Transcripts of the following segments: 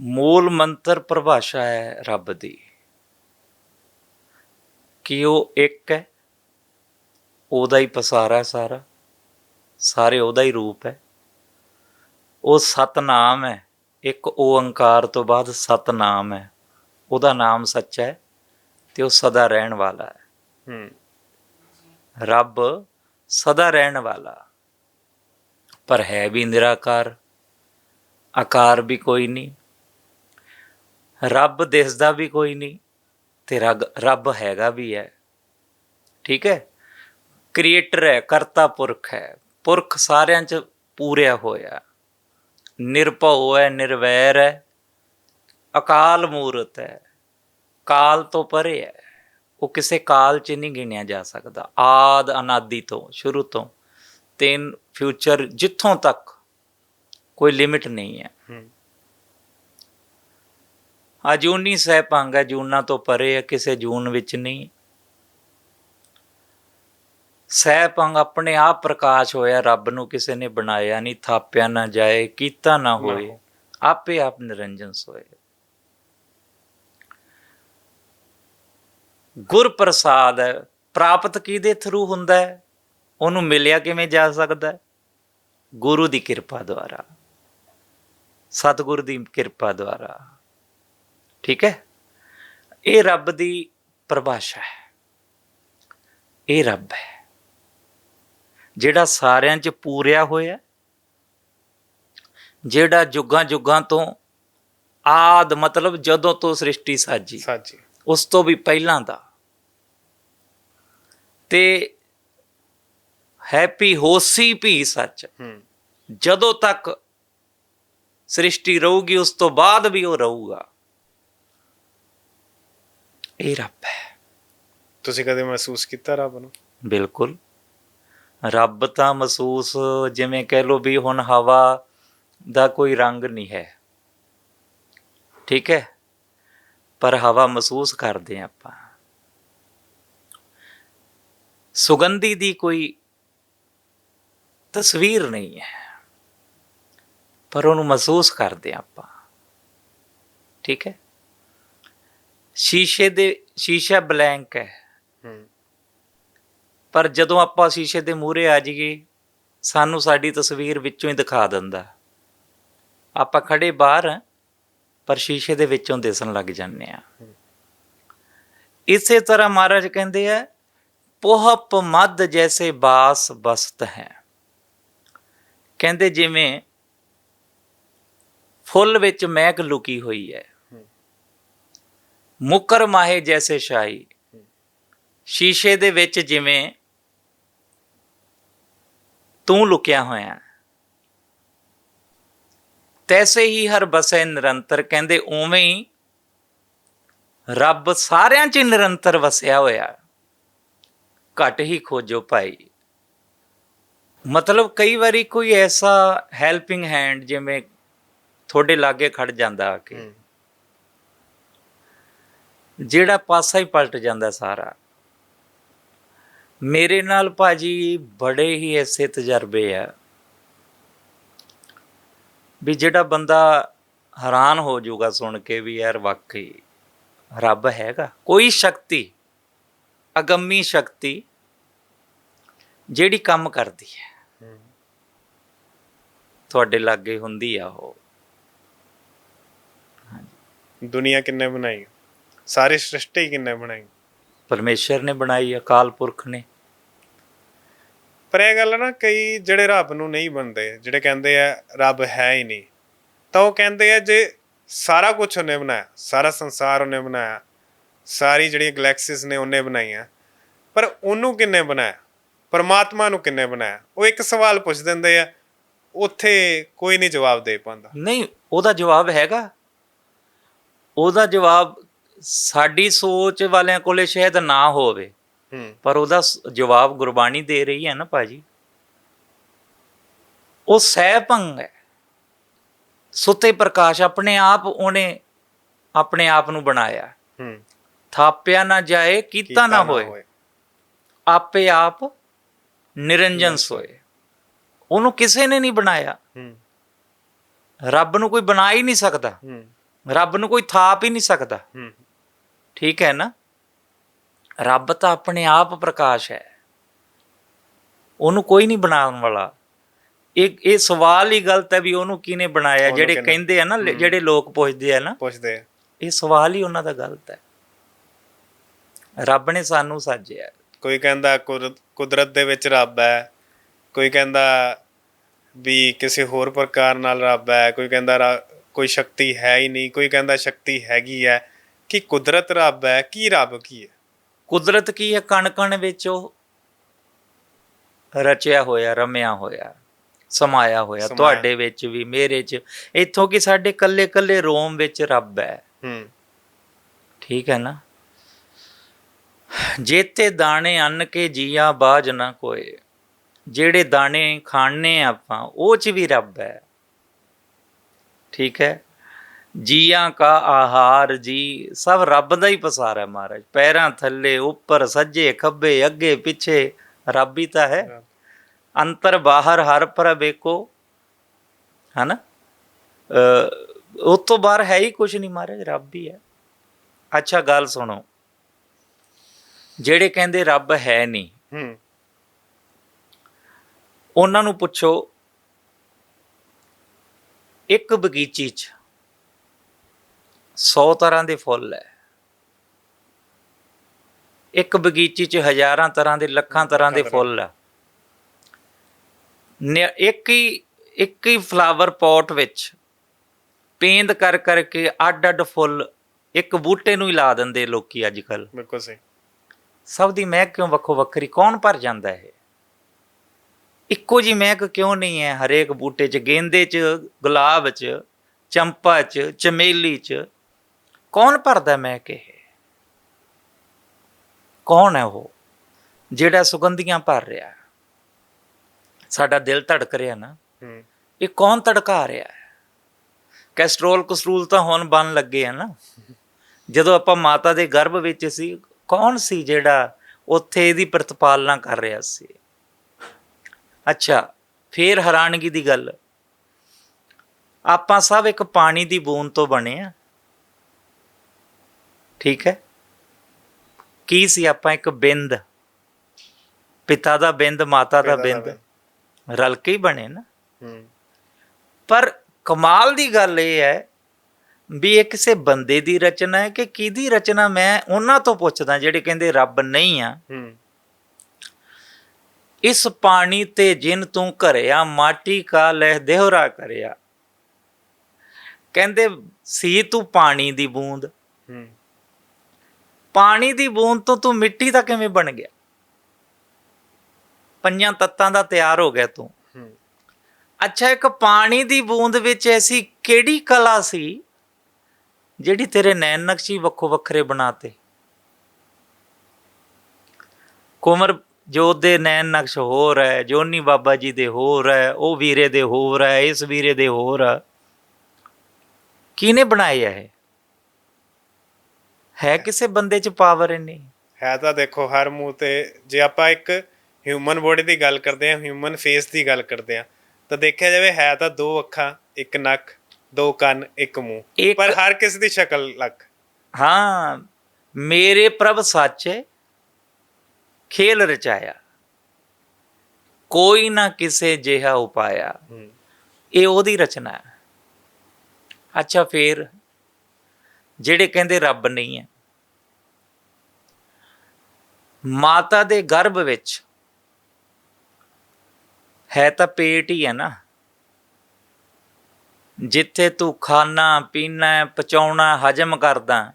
ਮੂਲ ਮੰਤਰ ਪਰਿਭਾਸ਼ਾ ਹੈ ਰੱਬ ਦੀ। ਕਿ ਉਹ ਇੱਕ ਹੈ? ਉਹਦਾ ਹੀ ਪਸਾਰਾ ਸਾਰਾ। ਸਾਰੇ ਉਹਦਾ ਹੀ ਰੂਪ ਹੈ। ਉਹ ਸਤਨਾਮ ਹੈ। ਇੱਕ ਓੰਕਾਰ ਤੋਂ ਬਾਅਦ ਸਤਨਾਮ ਹੈ। ਉਹਦਾ ਨਾਮ ਸੱਚਾ ਹੈ ਤੇ ਉਹ ਸਦਾ ਰਹਿਣ ਵਾਲਾ ਹੈ। ਹੂੰ। ਰੱਬ ਸਦਾ ਰਹਿਣ ਵਾਲਾ। ਪਰ ਹੈ ਵੀ ਨਿਰਾਕਾਰ। ਆਕਾਰ ਵੀ ਕੋਈ ਨਹੀਂ। ਰੱਬ ਦਿਸਦਾ ਵੀ ਕੋਈ ਨਹੀਂ ਤੇ ਰਗ- ਰੱਬ ਹੈਗਾ ਵੀ ਹੈ। ਠੀਕ ਹੈ? ਕ੍ਰੀਏਟਰ ਹੈ, ਕਰਤਾ ਪੁਰਖ ਹੈ। ਪੁਰਖ ਸਾਰਿਆਂ 'ਚ ਪੂਰਿਆ ਹੋਇਆ। ਨਿਰਭਉ ਹੈ, ਨਿਰਵੈਰ ਹੈ। ਅਕਾਲ ਮੂਰਤ ਹੈ। ਕਾਲ ਤੋਂ ਪਰੇ ਹੈ। ਉਹ ਕਿਸੇ ਕਾਲ 'ਚ ਨਹੀਂ ਗਿਣਿਆ ਜਾ ਸਕਦਾ। ਆਦ ਅਨਾਦੀ ਤੋਂ, ਸ਼ੁਰੂ ਤੋਂ। ਤਿੰਨ ਫਿਊਚਰ ਜਿੱਥੋਂ ਤੱਕ। ਕੋਈ ਲਿਮਿਟ ਨਹੀਂ ਹੈ। ਹੂੰ ਅਜੂਨੀ ਸਹਿਪੰਗ ਹੈ ਜੂਨਾਂ ਤੋਂ ਪਰੇ ਹੈ ਕਿਸੇ ਜੂਨ ਵਿੱਚ ਨਹੀਂ। ਸਹਿਪੰਗ ਆਪਣੇ ਆਪ ਪ੍ਰਕਾਸ਼ ਹੋਇਆ ਰੱਬ ਨੂੰ ਕਿਸੇ ਨੇ ਬਣਾਇਆ ਨਹੀਂ ਥਾਪਿਆ ਨਾ ਜਾਏ ਕੀਤਾ ਨਾ ਹੋਏ ਆਪੇ ਆਪ ਨਿਰੰਜਨ ਸੋਏ। ਗੁਰ ਪ੍ਰਸਾਦ ਹੈ ਪ੍ਰਾਪਤ ਕਿਹਦੇ ਥਰੂ ਹੁੰਦਾ ਹੈ? ਉਹਨੂੰ ਮਿਲਿਆ ਕਿਵੇਂ ਜਾ ਸਕਦਾ ਹੈ? ਗੁਰੂ ਦੀ ਕਿਰਪਾ ਦੁਆਰਾ। ਸਤਿਗੁਰ ਦੀ ਕਿਰਪਾ ਦੁਆਰਾ। ਠੀਕ ਹੈ? ਇਹ ਰੱਬ ਦੀ ਪਰਿਭਾਸ਼ਾ ਹੈ। ਇਹ ਰੱਬ ਹੈ। ਜਿਹੜਾ ਸਾਰਿਆਂ 'ਚ ਪੂਰਿਆ ਹੋਇਆ ਜਿਹੜਾ ਜੁਗਾਂ ਜੁਗਾਂ ਤੋਂ ਆਦ ਮਤਲਬ ਜਦੋਂ ਤੋਂ ਸ੍ਰਿਸ਼ਟੀ ਸਾਜੀ ਸਾਜੀ। ਉਸ ਤੋਂ ਵੀ ਪਹਿਲਾਂ ਦਾ। ਤੇ ਹੈਪੀ ਹੋਸੀ ਵੀ ਸੱਚ। ਜਦੋਂ ਤੱਕ ਸ੍ਰਿਸ਼ਟੀ ਰਹੂਗੀ ਉਸ ਤੋਂ ਬਾਅਦ ਵੀ ਉਹ ਰਹੂਗਾ। ਇਹ ਰੱਬ ਹੈ। ਤੁਸੀਂ ਕਦੇ ਮਹਿਸੂਸ ਕੀਤਾ ਰੱਬ ਨੂੰ? ਬਿਲਕੁਲ। ਰੱਬ ਤਾਂ ਮਹਿਸੂਸ ਜਿਵੇਂ ਕਹਿ ਲੋ ਵੀ ਹੁਣ ਹਵਾ ਦਾ ਕੋਈ ਰੰਗ ਨਹੀਂ ਹੈ। ਠੀਕ ਹੈ? ਪਰ ਹਵਾ ਮਹਿਸੂਸ ਕਰਦੇ ਹਾਂ ਆਪਾਂ। ਸੁਗੰਧੀ ਦੀ ਕੋਈ ਤਸਵੀਰ ਨਹੀਂ ਹੈ। ਪਰ ਉਹਨੂੰ ਮਹਿਸੂਸ ਕਰਦੇ ਹਾਂ ਆਪਾਂ। ਠੀਕ ਹੈ? ਸ਼ੀਸ਼ੇ ਦੇ ਸ਼ੀਸ਼ਾ ਬਲੈਂਕ ਹੈ। ਹੂੰ। ਪਰ ਜਦੋਂ ਆਪਾਂ ਸ਼ੀਸ਼ੇ ਦੇ ਮੂਹਰੇ ਆ ਜਾਈਏ ਸਾਨੂੰ ਸਾਡੀ ਤਸਵੀਰ ਵਿੱਚੋਂ ਹੀ ਦਿਖਾ ਦਿੰਦਾ। ਆਪਾਂ ਖੜੇ ਬਾਹਰ ਪਰ ਸ਼ੀਸ਼ੇ ਦੇ ਵਿੱਚੋਂ ਦਿਸਣ ਲੱਗ ਜਾਂਦੇ ਆ ਇਸੇ ਤਰ੍ਹਾਂ ਮਹਾਰਾਜ ਕਹਿੰਦੇ ਆ ਪੋਹਪ ਮਦ ਜੈਸੇ ਬਾਸ ਬਸਤ ਹੈ। ਕਹਿੰਦੇ ਜਿਵੇਂ ਫੁੱਲ ਵਿੱਚ ਮਹਿਕ ਲੁਕੀ ਹੋਈ ਹੈ। ਮੁਕਰ ਮਾਹੇ ਜੈਸੇ ਸ਼ਾਹੀ। ਸ਼ੀਸ਼ੇ ਦੇ ਵਿੱਚ ਜਿਵੇਂ ਤੂੰ ਲੁਕਿਆ ਹੋਇਆ। ਤੈਸੇ ਹੀ ਹਰ ਬਸੇ ਨਿਰੰਤਰ, ਕਹਿੰਦੇ ਉਵੇਂ ਹੀ ਰੱਬ ਸਾਰਿਆਂ 'ਚ ਨਿਰੰਤਰ ਵਸਿਆ ਹੋਇਆ। ਹੈ। ਘਟ ਹੀ ਖੋਜੋ ਭਾਈ। ਮਤਲਬ ਕਈ ਵਾਰੀ ਕੋਈ ਐਸਾ ਹੈਲਪਿੰਗ ਹੈਂਡ ਜਿਵੇਂ ਤੁਹਾਡੇ ਲਾਗੇ ਖੜ ਜਾਂਦਾ ਆ ਕੇ। ਜਿਹੜਾ ਪਾਸਾ ਹੀ ਪਲਟ ਜਾਂਦਾ ਸਾਰਾ। ਮੇਰੇ ਨਾਲ ਭਾਜੀ ਬੜੇ ਹੀ ਐਸੇ ਤਜਰਬੇ ਆ ਵੀ ਜਿਹੜਾ ਬੰਦਾ ਹੈਰਾਨ ਹੋ ਜਾਊਗਾ ਸੁਣ ਕੇ ਵੀ ਯਾਰ ਵਾਕਈ ਰੱਬ ਹੈਗਾ। ਕੋਈ ਸ਼ਕਤੀ ਅਗੰਮੀ ਸ਼ਕਤੀ ਜਿਹੜੀ ਕੰਮ ਕਰਦੀ ਹੈ। ਤੁਹਾਡੇ ਲਾਗੇ ਹੁੰਦੀ ਆ ਉਹ। ਦੁਨੀਆ ਕਿੰਨੇ ਬਣਾਈ? ਸਾਰੀ ਸ੍ਰਿਸ਼ਟੀ ਕਿੰਨੇ ਬਣਾਈ ਪਰਮੇਸ਼ਰ ਨੇ ਬਣਾਈ ਅਕਾਲ ਪੁਰਖ ਨੇ। ਪਰ ਇਹ ਗੱਲ ਨਾ ਕਈ ਜਿਹੜੇ ਰੱਬ ਨੂੰ ਨਹੀਂ ਮੰਨਦੇ ਜਿਹੜੇ ਕਹਿੰਦੇ ਆ ਰੱਬ ਹੈ ਹੀ ਨਹੀਂ ਤਾਂ ਉਹ ਕਹਿੰਦੇ ਆ ਜੇ ਸਾਰਾ ਕੁਝ ਉਹਨੇ ਬਣਾਇਆ ਸਾਰਾ ਸੰਸਾਰ ਉਹਨੇ ਬਣਾਇਆ ਸਾਰੀ ਜਿਹੜੀਆਂ ਗੈਲੈਕਸੀਜ਼ ਨੇ ਉਹਨੇ ਬਣਾਈਆਂ ਪਰ ਉਹਨੂੰ ਕਿੰਨੇ ਬਣਾਇਆ? ਪਰਮਾਤਮਾ ਨੂੰ ਕਿੰਨੇ ਬਣਾਇਆ? ਉਹ ਇੱਕ ਸਵਾਲ ਪੁੱਛ ਦਿੰਦੇ ਆ ਉੱਥੇ ਕੋਈ ਨਹੀਂ ਜਵਾਬ ਦੇ ਪਾਉਂਦਾ। ਨਹੀਂ ਉਹਦਾ ਜਵਾਬ ਹੈਗਾ। ਉਹਦਾ ਜਵਾਬ ਸਾਡੀ ਸੋਚ ਵਾਲਿਆਂ ਕੋਲੇ ਸ਼ਾਇਦ ਨਾ ਹੋਵੇ। ਹੂੰ। ਪਰ ਉਹਦਾ ਸ- ਜਵਾਬ ਗੁਰਬਾਣੀ ਦੇ ਰਹੀ ਹੈ ਨਾ ਭਾਜੀ। ਉਹ ਸਹਿਭੰਗ ਹੈ। ਸੁੱਤੇ ਪ੍ਰਕਾਸ਼ ਆਪਣੇ ਆਪ ਉਹਨੇ ਆਪਣੇ ਆਪ ਨੂੰ ਬਣਾਇਆ। ਹੂੰ। ਥਾਪਿਆ ਨਾ ਜਾਏ ਕੀਤਾ ਨਾ ਹੋਏ। ਆਪੇ ਆਪ ਨਿਰੰਜਨ। ਸੋਏ। ਉਹਨੂੰ ਕਿਸੇ ਨੇ ਨਹੀਂ ਬਣਾਇਆ। ਹੂੰ। ਰੱਬ ਨੂੰ ਕੋਈ ਬਣਾ ਹੀ ਨਹੀਂ ਸਕਦਾ। ਹੂੰ। ਰੱਬ ਨੂੰ ਕੋਈ ਥਾਪ ਹੀ ਨਹੀਂ ਸਕਦਾ। ਹੂੰ। ਠੀਕ ਹੈ ਨਾ? ਰੱਬ ਤਾਂ ਆਪਣੇ ਆਪ ਪ੍ਰਕਾਸ਼ ਹੈ। ਉਹਨੂੰ ਕੋਈ ਨਹੀਂ ਬਣਾਉਣ ਵਾਲਾ। ਇਹ ਇਹ ਸਵਾਲ ਹੀ ਗਲਤ ਹੈ ਵੀ ਉਹਨੂੰ ਕਿਹਨੇ ਬਣਾਇਆ? ਜਿਹੜੇ ਕਹਿੰਦੇ ਆ ਨਾ ਜਿਹੜੇ ਲੋਕ ਪੁੱਛਦੇ ਆ ਨਾ ਪੁੱਛਦੇ ਆ। ਇਹ ਸਵਾਲ ਹੀ ਉਹਨਾਂ ਦਾ ਗਲਤ ਹੈ। ਰੱਬ ਨੇ ਸਾਨੂੰ ਸਾਜਿਆ। ਕੋਈ ਕਹਿੰਦਾ ਕੁਦਰਤ ਦੇ ਵਿੱਚ ਰੱਬ ਹੈ। ਕੋਈ ਕਹਿੰਦਾ ਵੀ ਕਿਸੇ ਹੋਰ ਪ੍ਰਕਾਰ ਨਾਲ ਰੱਬ ਹੈ। ਕੋਈ ਕਹਿੰਦਾ ਕੋਈ ਸ਼ਕਤੀ ਹੈ ਹੀ ਨਹੀਂ। ਕੋਈ ਕਹਿੰਦਾ ਸ਼ਕਤੀ ਹੈਗੀ ਹੈ। ਕਿ ਕੁਦਰਤ ਰੱਬ ਹੈ ਕੀ ਰੱਬ ਕੀ ਹੈ? ਕੁਦਰਤ ਕੀ ਹੈ? ਕਣ ਕਣ ਵਿੱਚ ਉਹ ਰਚਿਆ ਹੋਇਆ ਰਮਿਆ ਹੋਇਆ ਸਮਾਇਆ ਹੋਇਆ। ਤੁਹਾਡੇ ਵਿੱਚ ਵੀ ਮੇਰੇ 'ਚ। ਇੱਥੋਂ ਕਿ ਸਾਡੇ ਕੱਲੇ ਕੱਲੇ ਰੋਮ ਵਿੱਚ ਰੱਬ ਹੈ। ਹੂੰ। ਠੀਕ ਹੈ ਨਾ? ਜੇਤੇ ਦਾਣੇ ਅੰਨ ਕੇ ਜੀਆ ਬਾਜ ਨਾ ਕੋਏ। ਜਿਹੜੇ ਦਾਣੇ ਖਾਣੇ ਆਪਾਂ ਉਹ ਚ ਵੀ ਰੱਬ ਹੈ। ਠੀਕ ਹੈ? ਜੀਆਂ ਕਾ ਆਹਾਰ ਜੀ ਸਭ ਰੱਬ ਦਾ ਹੀ ਪਸਾਰ ਹੈ ਮਹਾਰਾਜ। ਪੈਰਾਂ ਥੱਲੇ ਉੱਪਰ ਸੱਜੇ ਖੱਬੇ ਅੱਗੇ ਪਿੱਛੇ ਰੱਬ ਹੀ ਤਾਂ ਹੈ। ਅੰਤਰ ਬਾਹਰ ਹਰ ਪ੍ਰਭ ਏਕੋ ਹਨਾ? ਉਸ ਤੋਂ ਬਾਹਰ ਹੈ ਹੀ ਕੁਝ ਨਹੀਂ ਮਹਾਰਾਜ ਰੱਬ ਹੀ ਹੈ। ਅੱਛਾ ਗੱਲ ਸੁਣੋ। ਜਿਹੜੇ ਕਹਿੰਦੇ ਰੱਬ ਹੈ ਨਹੀਂ ਹੂੰ। ਉਹਨਾਂ ਨੂੰ ਪੁੱਛੋ ਇੱਕ ਬਗੀਚੀ 'ਚ 100 ਤਰ੍ਹਾਂ ਦੇ ਫੁੱਲ ਹੈ। ਇੱਕ ਬਗੀਚੀ 'ਚ ਹਜ਼ਾਰਾਂ ਤਰ੍ਹਾਂ ਦੇ ਲੱਖਾਂ ਤਰ੍ਹਾਂ ਦੇ ਫੁੱਲ ਆ। ਨਿ- ਇੱਕ ਹੀ ਇੱਕ ਹੀ ਫਲਾਵਰ ਪੋਟ ਵਿੱਚ ਪੇਂਦ ਕਰ ਕਰਕੇ ਅੱਡ ਅੱਡ ਫੁੱਲ ਇੱਕ ਬੂਟੇ ਨੂੰ ਹੀ ਲਾ ਦਿੰਦੇ ਲੋਕੀ ਅੱਜ ਕੱਲ ਬਿਲਕੁਲ ਸਹੀ। ਸਭ ਦੀ ਮਹਿਕ ਕਿਉਂ ਵੱਖੋ ਵੱਖਰੀ? ਕੌਣ ਭਰ ਜਾਂਦਾ ਹੈ ਇੱਕੋ ਜੀ ਮਹਿਕ ਕਿਉਂ ਨਹੀਂ ਹੈ ਹਰੇਕ ਬੂਟੇ 'ਚ? ਗੇਂਦੇ 'ਚ ਗੁਲਾਬ 'ਚ ਚੰਪਾ 'ਚ ਚਮੇਲੀ 'ਚ ਕੌਣ ਭਰਦਾ ਮਹਿਕ ਇਹ ਕੌਣ ਹੈ ਉਹ ਜਿਹੜਾ ਸੁਗੰਧੀਆਂ ਭਰ ਰਿਹਾ? ਸਾਡਾ ਦਿਲ ਧੜਕ ਰਿਹਾ ਨਾ। ਇਹ ਕੌਣ ਧੜਕਾ ਰਿਹਾ ਹੈ? ਕੈਸਟਰੋਲ ਕਸਟਰੋਲ ਤਾਂ ਹੁਣ ਬਣ ਲੱਗੇ ਆ ਨਾ। ਜਦੋਂ ਆਪਾਂ ਮਾਤਾ ਦੇ ਗਰਭ ਵਿੱਚ ਸੀ ਕੌਣ ਸੀ ਜਿਹੜਾ ਉੱਥੇ ਇਹਦੀ ਪ੍ਰਤਪਾਲਨਾ ਕਰ ਰਿਹਾ ਸੀ? ਅੱਛਾ ਫੇਰ ਹੈਰਾਨਗੀ ਦੀ ਗੱਲ। ਆਪਾਂ ਸਭ ਇੱਕ ਪਾਣੀ ਦੀ ਬੂੰਦ ਤੋਂ ਬਣੇ ਆ। ਠੀਕ ਹੈ? ਕੀ ਸੀ ਆਪਾਂ ਇੱਕ ਬਿੰਦ? ਪਿਤਾ ਦਾ ਬਿੰਦ ਮਾਤਾ ਦਾ ਬਿੰਦ। ਰਲ ਕੇ ਹੀ ਬਣੇ ਨਾ। ਪਰ ਕਮਾਲ ਦੀ ਗੱਲ ਇਹ ਹੈ ਵੀ ਇਹ ਕਿਸੇ ਬੰਦੇ ਦੀ ਰਚਨਾ ਹੈ ਕਿ ਕਿਹਦੀ ਰਚਨਾ ਮੈਂ ਉਹਨਾਂ ਤੋਂ ਪੁੱਛਦਾ ਜਿਹੜੇ ਕਹਿੰਦੇ ਰੱਬ ਨਹੀਂ ਆ। ਇਸ ਪਾਣੀ ਤੇ ਜਿਨ ਤੂੰ ਘਰਿਆ ਮਾਟੀ ਕਾ ਲਹਿ ਦੇਹਰਾ ਕਰਿਆ। ਕਹਿੰਦੇ ਸੀ ਤੂੰ ਪਾਣੀ ਦੀ ਬੂੰਦ। ਪਾਣੀ ਦੀ ਬੂੰਦ ਤੋਂ ਤੂੰ ਮਿੱਟੀ ਦਾ ਕਿਵੇਂ ਬਣ ਗਿਆ? ਪੰਜਾਂ ਤੱਤਾਂ ਦਾ ਤਿਆਰ ਹੋ ਗਿਆ ਤੂੰ। ਹੂੰ। ਅੱਛਾ ਇੱਕ ਪਾਣੀ ਦੀ ਬੂੰਦ ਵਿੱਚ ਐਸੀ ਕਿਹੜੀ ਕਲਾ ਸੀ ਜਿਹੜੀ ਤੇਰੇ ਨੈਣ ਨਕਸ਼ੀ ਵੱਖੋ ਵੱਖਰੇ ਬਣਾਤੇ? ਕੁਮਰ ਜੋਤ ਦੇ ਨੈਣ ਨਕਸ਼ ਹੋਰ ਹੈ ਜੋਨੀ ਬਾਬਾ ਜੀ ਦੇ ਹੋਰ ਹੈ ਉਹ ਵੀਰੇ ਦੇ ਹੋਰ ਹੈ ਇਸ ਵੀਰੇ ਦੇ ਹੋਰ ਆ ਕਿਹਨੇ ਬਣਾਏ ਆ ਇਹ? ਹੈ ਕਿਸੇ ਬੰਦੇ 'ਚ ਪਾਵਰ ਇੰਨੀ? ਹੈ ਤਾਂ ਦੇਖੋ ਹਰ ਮੂੰਹ ਤੇ ਜੇ ਆਪਾਂ ਇੱਕ ਹਿਊਮਨ ਬੋਡੀ ਦੀ ਗੱਲ ਕਰਦੇ ਹਾਂ ਹਿਊਮਨ ਫੇਸ ਦੀ ਗੱਲ ਕਰਦੇ ਹਾਂ ਤਾਂ ਦੇਖਿਆ ਜਾਵੇ ਹੈ ਤਾਂ ਦੋ ਅੱਖਾਂ ਇੱਕ ਨੱਕ ਦੋ ਕੰਨ ਇੱਕ ਮੂੰਹ। ਪਰ ਹਰ ਕਿਸੇ ਦੀ ਸ਼ਕਲ ਅਲੱਗ। ਹਾਂ ਮੇਰੇ ਪ੍ਰਭ ਸਾਚੇ ਖੇਲ ਰਚਾਇਆ। ਕੋਈ ਨਾ ਕਿਸੇ ਜਿਹਾ ਉਪਾਇਆ। ਇਹ ਉਹਦੀ ਰਚਨਾ ਹੈ। ਅੱਛਾ ਫੇਰ ਜਿਹੜੇ ਕਹਿੰਦੇ ਰੱਬ ਨਹੀਂ ਹੈ। ਮਾਤਾ ਦੇ ਗਰਭ ਵਿੱਚ ਹੈ ਤਾਂ ਪੇਟ ਹੀ ਹੈ ਨਾ। ਜਿੱਥੇ ਤੂੰ ਖਾਣਾ ਪੀਣਾ ਪਚਾਉਣਾ, ਹਜਮ ਕਰਦਾ,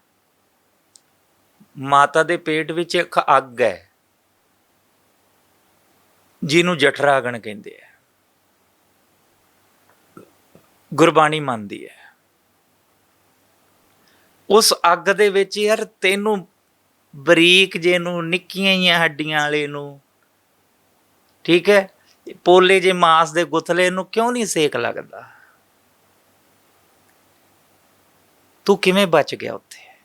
ਮਾਤਾ ਦੇ ਪੇਟ ਵਿੱਚ ਇੱਕ ਅੱਗ ਹੈ, ਜਿਹਨੂੰ ਜਠਰਾਗਣ ਕਹਿੰਦੇ ਆ। ਗੁਰਬਾਣੀ ਮੰਨਦੀ ਹੈ। ਉਸ ਅੱਗ ਦੇ ਵਿੱਚ ਯਾਰ ਤੈਨੂੰ ਬਰੀਕ ਜੇ ਨੂੰ ਨਿੱਕੀਆਂ ਹੀ ਹੱਡੀਆਂ ਵਾਲੇ ਨੂੰ। ਠੀਕ ਹੈ? ਪੋਲੇ ਜੇ ਮਾਸ ਦੇ ਗੁਥਲੇ ਨੂੰ ਕਿਉਂ ਨਹੀਂ ਸੇਕ ਲੱਗਦਾ? ਤੂੰ ਕਿਵੇਂ ਬਚ ਗਿਆ ਉੱਥੇ?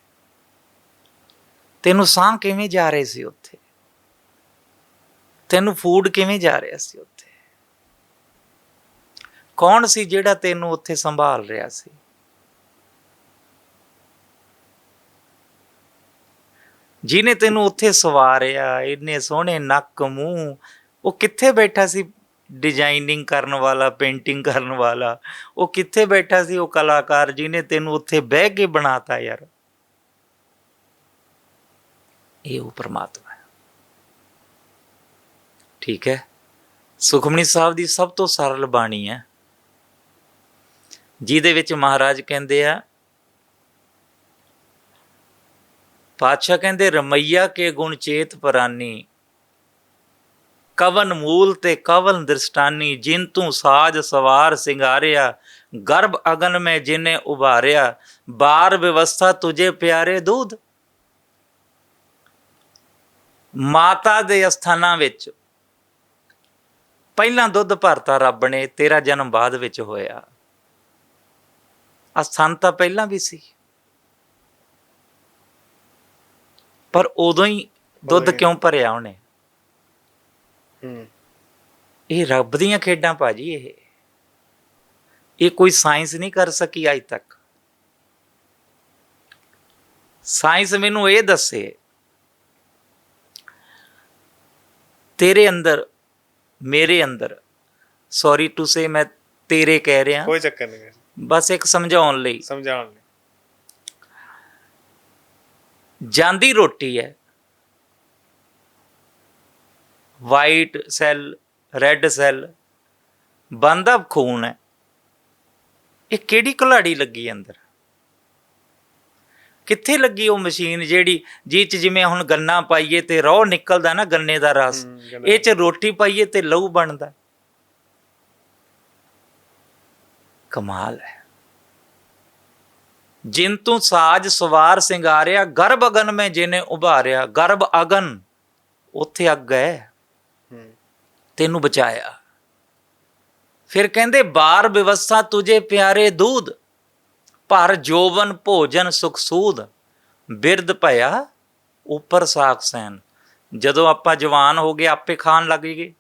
ਤੈਨੂੰ ਸਾਹ ਕਿਵੇਂ ਜਾ ਰਹੇ ਸੀ ਉੱਥੇ? ਤੈਨੂੰ ਫੂਡ ਕਿਵੇਂ ਜਾ ਰਿਹਾ ਸੀ ਉੱਥੇ? ਕੌਣ ਸੀ ਜਿਹੜਾ ਤੈਨੂੰ ਉੱਥੇ ਸੰਭਾਲ ਰਿਹਾ ਸੀ? ਜਿਹਨੇ ਤੈਨੂੰ ਉੱਥੇ ਸਵਾਰਿਆ, ਇੰਨੇ ਸੋਹਣੇ ਨੱਕ, ਮੂੰਹ, ਉਹ ਕਿੱਥੇ ਬੈਠਾ ਸੀ ਡਿਜ਼ਾਈਨਿੰਗ ਕਰਨ ਵਾਲਾ ਪੇਂਟਿੰਗ ਕਰਨ ਵਾਲਾ? ਉਹ ਕਿੱਥੇ ਬੈਠਾ ਸੀ ਉਹ ਕਲਾਕਾਰ ਜਿਹਨੇ ਤੈਨੂੰ ਉੱਥੇ ਬਹਿ ਕੇ ਬਣਾਤਾ ਯਾਰ? ਇਹ ਉਹ ਪ੍ਰਮਾਤਮਾ ਹੈ। ਠੀਕ ਹੈ? ਸੁਖਮਨੀ ਸਾਹਿਬ ਦੀ ਸਭ ਤੋਂ ਸਰਲ ਬਾਣੀ ਹੈ। ਜਿਹਦੇ ਵਿੱਚ ਮਹਾਰਾਜ ਕਹਿੰਦੇ ਆ ਪਾਤਸ਼ਾਹ ਕਹਿੰਦੇ, ਰਮਈਆ ਕੇ ਗੁਣ ਚੇਤ ਪਰਾਨੀ। ਕਵਨ ਮੂਲ ਤੇ ਕਵਨ ਦ੍ਰਿਸ਼ਟਾਨੀ, ਜਿਨ ਤੂੰ ਸਾਜ ਸਵਾਰ ਸਿੰਗਾਰਿਆ, ਗਰਭ ਅਗਨ ਮੈਂ ਜਿਨੇ ਉਭਾਰਿਆ, ਬਾਰ ਵਿਵਸਥਾ ਤੁਝੇ ਪਿਆਰੇ ਦੂਧ। ਮਾਤਾ ਦੇ ਅਸਥਾਨਾਂ ਵਿੱਚ, ਪਹਿਲਾਂ ਦੁੱਧ ਭਰਤਾ ਰੱਬ ਨੇ, ਤੇਰਾ ਜਨਮ ਬਾਅਦ ਵਿੱਚ ਹੋਇਆ। ਅਸਥਾਨ ਤਾਂ ਪਹਿਲਾਂ ਵੀ ਸੀ। ਪਰ ਉਦੋਂ ਹੀ ਦੁੱਧ। ਕਿਉਂ ਭਰਿਆ ਉਹਨੇ? ਹੂੰ। ਇਹ ਰੱਬ ਦੀਆਂ ਖੇਡਾਂ ਭਾਜੀ ਇਹ। ਇਹ ਕੋਈ ਸਾਇੰਸ ਨਹੀਂ ਕਰ ਸਕੀ ਅਜ ਤੱਕ। ਸਾਇੰਸ ਮੈਨੂੰ ਇਹ ਦੱਸੇ ਤੇਰੇ ਅੰਦਰ ਮੇਰੇ ਅੰਦਰ ਸੌਰੀ ਟੂ ਸੇ ਮੈਂ ਤੇਰੇ ਕਹਿ ਰਿਹਾ। ਕੋਈ ਚੱਕਰ ਨਹੀਂ। ਬਸ ਇੱਕ ਸਮਝਾਉਣ ਲਈ। ਸਮਝਾਉਣ ਲਈ। ਜਾਂਦੀ ਰੋਟੀ ਹੈ। ਵਾਈਟ ਸੈੱਲ ਰੈੱਡ ਸੈੱਲ ਬੰਦਾ ਖੂਨ ਹੈ। ਇਹ ਕਿਹੜੀ ਕੁਲਾੜੀ ਲੱਗੀ ਅੰਦਰ? ਕਿੱਥੇ ਲੱਗੀ ਉਹ ਮਸ਼ੀਨ ਜਿਹੜੀ ਜਿਹ ਚ ਜਿਵੇਂ ਹੁਣ ਗੰਨਾ ਪਾਈਏ ਤੇ ਰੋਹ ਨਿਕਲਦਾ ਨਾ ਗੰਨੇ ਦਾ ਰਸ। ਇਹ ਚ ਰੋਟੀ ਪਾਈਏ ਤੇ ਲਹੂ ਬਣਦਾ। ਕਮਾਲ ਹੈ। ਜਿਨ ਤੂੰ ਸਾਜ ਸਵਾਰ ਸਿੰਗਾਰਿਆ ਗਰਭ ਅਗਨ ਮੈਂ ਜਿਨੇ ਉਭਾਰਿਆ ਗਰਭ ਅਗਨ ਉੱਥੇ ਅੱਗ ਹੈ। ਤੈਨੂੰ ਬਚਾਇਆ। ਫਿਰ ਕਹਿੰਦੇ ਬਾਰ ਵਿਵਸਥਾ ਤੁਝੇ ਪਿਆਰੇ ਦੂਧ ਭਰ ਜੋਵਨ ਭੋਜਨ ਸੁਖ ਸੂਦ ਬਿਰਧ ਭਇਆ ਉੱਪਰ ਸਾਖ ਸੈਨ। ਜਦੋਂ ਆਪਾਂ ਜਵਾਨ ਹੋ ਗਏ ਆਪੇ ਖਾਣ ਲੱਗ ਗਏ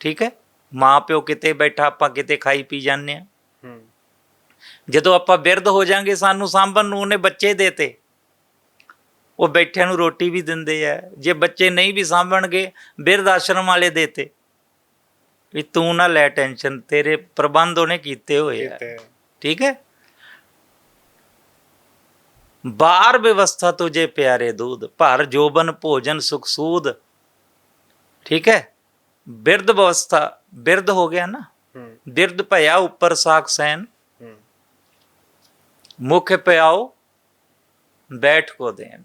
ਠੀਕ ਹੈ? ਮਾਂ ਪਿਓ ਕਿਤੇ ਬੈਠਾ ਆਪਾਂ ਕਿਤੇ ਖਾਈ ਪੀ ਜਾਂਦੇ ਆ ਜਦੋਂ ਆਪਾਂ ਬਿਰਧ ਹੋ ਜਾਾਂਗੇ ਸਾਨੂੰ ਸਾਂਭਣ ਨੂੰ ਉਹਨੇ ਬੱਚੇ ਦੇਤੇ। ਉਹ ਬੈਠਿਆਂ ਨੂੰ ਰੋਟੀ ਵੀ ਦਿੰਦੇ ਆ ਜੇ ਬੱਚੇ ਨਹੀਂ ਵੀ ਸਾਂਭਣਗੇ ਬਿਰਧ ਆਸ਼ਰਮ ਵਾਲੇ ਦੇਤੇ। ਵੀ ਤੂੰ ਨਾ ਲੈ ਟੈਨਸ਼ਨ ਤੇਰੇ ਪ੍ਰਬੰਧ ਉਹਨੇ ਕੀਤੇ ਹੋਏ ਆ। ਠੀਕ ਹੈ? ਬਾਰ ਵਿਵਸਥਾ ਤੁਝੇ ਪਿਆਰੇ ਦੂਧ ਭਰ ਜੋਬਨ ਭੋਜਨ ਸੁਖ ਸੂਦ। ਠੀਕ ਹੈ? ਬਿਰਧ ਅਵਸਥਾ ਬਿਰਧ ਹੋ ਗਿਆ ਨਾ। ਬਿਰਧ ਭਇਆ ਉੱਪਰ ਸਾਖ ਸੈਨ। ਮੁਖ ਪਿਆਓ ਬੈਠ ਕੋ ਦੇਨ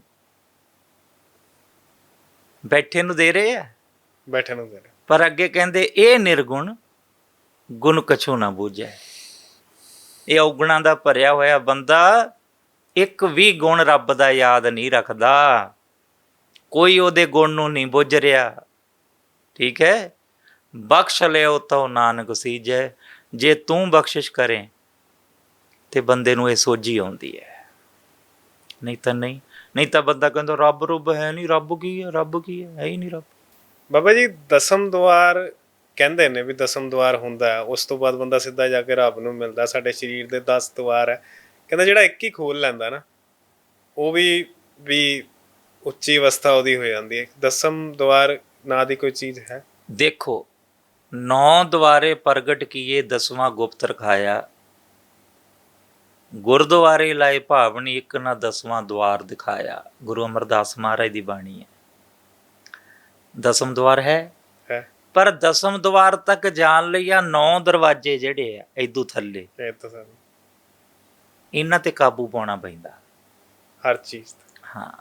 ਬੈਠੇ ਨੂੰ ਦੇ ਰਹੇ ਆ? ਬੈਠੇ ਨੂੰ ਦੇ ਰਹੇ। ਪਰ ਅੱਗੇ ਕਹਿੰਦੇ ਇਹ ਨਿਰਗੁਣ ਗੁਣ ਕਛੂ ਨਾ ਬੂਝੈ। ਇਹ ਔਗਣਾਂ ਦਾ ਭਰਿਆ ਹੋਇਆ ਬੰਦਾ ਇੱਕ ਵੀ ਗੁਣ ਰੱਬ ਦਾ ਯਾਦ ਨਹੀਂ ਰੱਖਦਾ। ਕੋਈ ਉਹਦੇ ਗੁਣ ਨੂੰ ਨਹੀਂ ਬੁੱਝ ਰਿਹਾ। ਠੀਕ ਹੈ? ਬਖਸ਼ ਲਿਓ ਤਉ ਨਾਨਕ ਸੀਜੈ। ਜੇ ਤੂੰ ਬਖਸ਼ਿਸ਼ ਕਰੇ ਤੇ ਬੰਦੇ ਨੂੰ ਇਹ ਸੋਝੀ ਆਉਂਦੀ ਹੈ। ਨਹੀਂ ਤਾਂ ਨਹੀਂ ਨਹੀਂ ਤਾਂ ਬੰਦਾ ਕਹਿੰਦਾ ਰੱਬ ਰੁੱਬ ਹੈ ਨਹੀਂ ਰੱਬ ਕੀ ਹੈ ਰੱਬ ਕੀ ਹੈ ਹੈ ਹੀ ਨਹੀਂ ਰੱਬ। ਬਾਬਾ ਜੀ ਦਸਮ ਦੁਆਰ ਕਹਿੰਦੇ ਨੇ ਵੀ ਦਸਮ ਦੁਆਰ ਹੁੰਦਾ ਹੈ ਉਸ ਤੋਂ ਬਾਅਦ ਬੰਦਾ ਸਿੱਧਾ ਜਾ ਕੇ ਰੱਬ ਨੂੰ ਮਿਲਦਾ ਸਾਡੇ ਸਰੀਰ ਦੇ 10 ਦੁਆਰ ਹੈ। ਕਹਿੰਦਾ ਜਿਹੜਾ ਇੱਕ ਹੀ ਖੋਲ ਲੈਂਦਾ ਨਾ ਉਹ ਵੀ ਵੀ ਉੱਚੀ ਅਵਸਥਾ ਉਹਦੀ ਹੋ ਜਾਂਦੀ ਹੈ। ਦਸਮ ਦੁਆਰ ਨਾਂ ਦੀ ਕੋਈ ਚੀਜ਼ ਹੈ? ਦੇਖੋ ਨੌ ਦੁਆਰੇ ਪ੍ਰਗਟ ਕੀਏ ਦਸਵਾਂ ਗੁਪਤ ਰਖਾਇਆ ਗੁਰਦੁਆਰੇ ਲਾਏ ਭਾਵਨੀ ਇੱਕ ਨਾ ਦਸਵਾਂ ਦੁਆਰ ਦਿਖਾਇਆ। ਗੁਰੂ ਅਮਰਦਾਸ ਮਹਾਰਾਜ ਦੀ ਬਾਣੀ ਹੈ। ਦਸਮ ਦੁਆਰ ਹੈ? ਪਰ ਦਸਮ ਦੁਆਰ ਤੱਕ ਜਾਣ ਲਈ ਆ ਨੌ ਦਰਵਾਜ਼ੇ ਜਿਹੜੇ ਆ ਇਦੋਂ ਥੱਲੇ। ਇਹਨਾਂ ਤੇ ਕਾਬੂ ਪਾਉਣਾ ਪੈਂਦਾ। ਹਰ ਚੀਜ਼। ਹਾਂ।